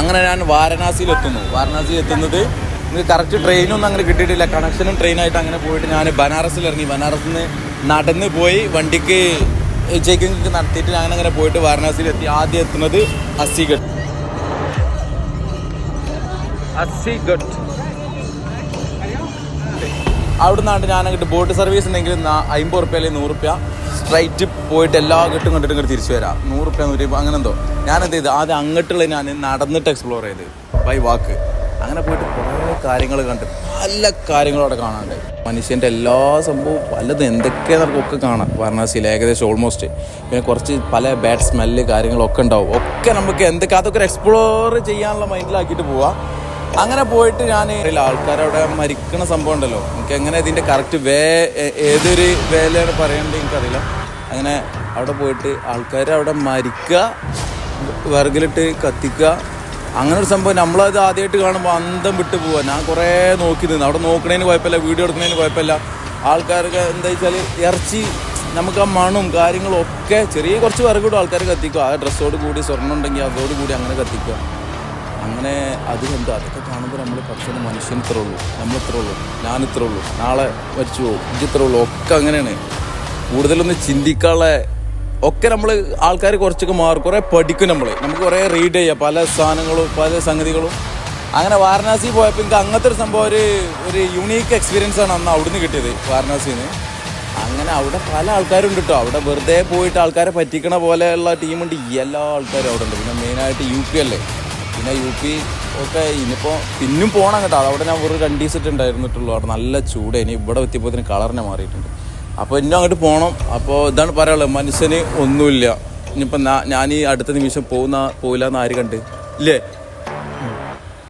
അങ്ങനെ ഞാൻ വാരണാസിയിൽ എത്തുന്നു വാരണാസിയിൽ എത്തുന്നത് എനിക്ക് കറക്റ്റ് ട്രെയിനൊന്നും അങ്ങനെ കിട്ടിയിട്ടില്ല. കണക്ഷനും ട്രെയിനായിട്ട് അങ്ങനെ പോയിട്ട് ഞാൻ ബനാറസിൽ ഇറങ്ങി ബനാറസിൽ നിന്ന് നടന്ന് പോയി വണ്ടിക്ക് ചെക്കിംഗ് നടത്തിയിട്ട് ഞാൻ അങ്ങനെ പോയിട്ട് വാരണാസിയിൽ എത്തി ആദ്യം എത്തുന്നത് അസിഗഡ്. അസിഗഡ്. അവിടെ നിന്നാണ്ട് ഞാൻ അങ്ങോട്ട് ബോട്ട് സർവീസ് ഉണ്ടെങ്കിൽ അമ്പത് റുപ്യ അല്ലെങ്കിൽ നൂറ് റുപ്യ സ്ട്രൈറ്റ് പോയിട്ട് എല്ലാ ഘട്ടും കണ്ടിട്ട് ഇങ്ങോട്ട് തിരിച്ചു വരാം. നൂറ് റുപ്യ നൂറ്റി അങ്ങനെ എന്തോ ഞാൻ എന്ത് ചെയ്ത്? ആദ്യം അങ്ങോട്ടുള്ള ഞാൻ നടന്നിട്ട് എക്സ്പ്ലോർ ചെയ്ത്. ബൈ വാക്ക് അങ്ങനെ പോയിട്ട് കുറേ കാര്യങ്ങൾ കണ്ട്. പല കാര്യങ്ങളും അവിടെ കാണാണ്ട്. മനുഷ്യന്റെ എല്ലാ സംഭവവും പലതും എന്തൊക്കെ നമുക്കൊക്കെ കാണാം. വാരണാസിയിൽ ഏകദേശം ഓൾമോസ്റ്റ് പിന്നെ കുറച്ച് പല ബാഡ് സ്മെല്ല് കാര്യങ്ങളൊക്കെ ഉണ്ടാവും. ഒക്കെ നമുക്ക് എന്തൊക്കെ അതൊക്കെ എക്സ്പ്ലോർ ചെയ്യാനുള്ള മൈൻഡിലാക്കിയിട്ട് പോവാം. അങ്ങനെ പോയിട്ട് ഞാൻ ആൾക്കാരവിടെ മരിക്കണ സംഭവം ഉണ്ടല്ലോ. എനിക്ക് എങ്ങനെ ഇതിന്റെ കറക്റ്റ് വേ ഏതൊരു വേലയാണ് പറയേണ്ടത് എനിക്കറിയില്ല. അങ്ങനെ അവിടെ പോയിട്ട് ആൾക്കാർ അവിടെ മരിക്കുക വിറകിലിട്ട് കത്തിക്കുക. അങ്ങനെ ഒരു സംഭവം നമ്മളത് ആദ്യമായിട്ട് കാണുമ്പോൾ അന്തം വിട്ടു പോവാ. ഞാൻ കുറേ നോക്കി നിന്ന്. അവിടെ നോക്കണതിന് കുഴപ്പമില്ല വീഡിയോ എടുക്കുന്നതിന് കുഴപ്പമില്ല. ആൾക്കാർക്ക് എന്താ വെച്ചാൽ ഇറച്ചി നമുക്ക് ആ മണും കാര്യങ്ങളും ഒക്കെ ചെറിയ കുറച്ച് വിറകിടും ആൾക്കാർ കത്തിക്കുക ആ ഡ്രസ്സോട് കൂടി സ്വർണം ഉണ്ടെങ്കിൽ അതോട് കൂടി അങ്ങനെ കത്തിക്കുക അങ്ങനെ അത് കണ്ടു അതൊക്കെ കാണുമ്പോൾ നമ്മൾ പഠിച്ചത് മനുഷ്യൻ ഇത്ര ഉള്ളൂ നമ്മൾ ഇത്ര ഉള്ളൂ ഞാൻ ഇത്ര ഉള്ളൂ നാളെ മരിച്ചു പോകും. ഇത്ര ഉള്ളൂ ഒക്കെ അങ്ങനെയാണ്. കൂടുതലൊന്ന് ചിന്തിക്കാനുള്ള ഒക്കെ നമ്മൾ ആൾക്കാർ കുറച്ചൊക്കെ മാറും. കുറേ പഠിക്കും നമ്മൾ നമുക്ക് കുറേ റീഡ് ചെയ്യാം. പല സാധനങ്ങളും പല സംഗതികളും. അങ്ങനെ വാരണാസി പോയപ്പോൾ എനിക്ക് അങ്ങനത്തെ ഒരു സംഭവം ഒരു ഒരു യുണീക്ക് എക്സ്പീരിയൻസ് ആണ് അന്ന് അവിടുന്ന് കിട്ടിയത് വാരണാസിയിൽ നിന്ന് അങ്ങനെ അവിടെ പല ആൾക്കാരും ഉണ്ട് കേട്ടോ അവിടെ വെറുതെ പോയിട്ട് ആൾക്കാരെ പറ്റിക്കണ പോലെയുള്ള ടീമുണ്ട് എല്ലാ ആൾക്കാരും അവിടെ ഉണ്ട്. പിന്നെ മെയിനായിട്ട് യു പി അല്ലേ? പിന്നെ യു പി ഒക്കെ ഇനിയിപ്പോൾ പിന്നും പോകണം കേട്ടോ അവിടെ ഞാൻ വെറുതെ രണ്ട് ദിവസമായിട്ട് ഉണ്ടായിരുന്നിട്ടുള്ളൂ അവിടെ നല്ല ചൂട്. ഇനി ഇവിടെ എത്തിയപ്പോൾ ഇതിന് കളറിനെ മാറിയിട്ടുണ്ട്. അപ്പോൾ ഇന്നും അങ്ങോട്ട് പോകണം അപ്പോൾ ഇതാണ് പറയാനുള്ളത്. മനുഷ്യന് ഒന്നുമില്ല. ഇനിയിപ്പോൾ ഞാൻ ഈ അടുത്ത നിമിഷം പോകുന്ന പോയില്ല എന്ന് ആര് കണ്ട്? ഇല്ലേ?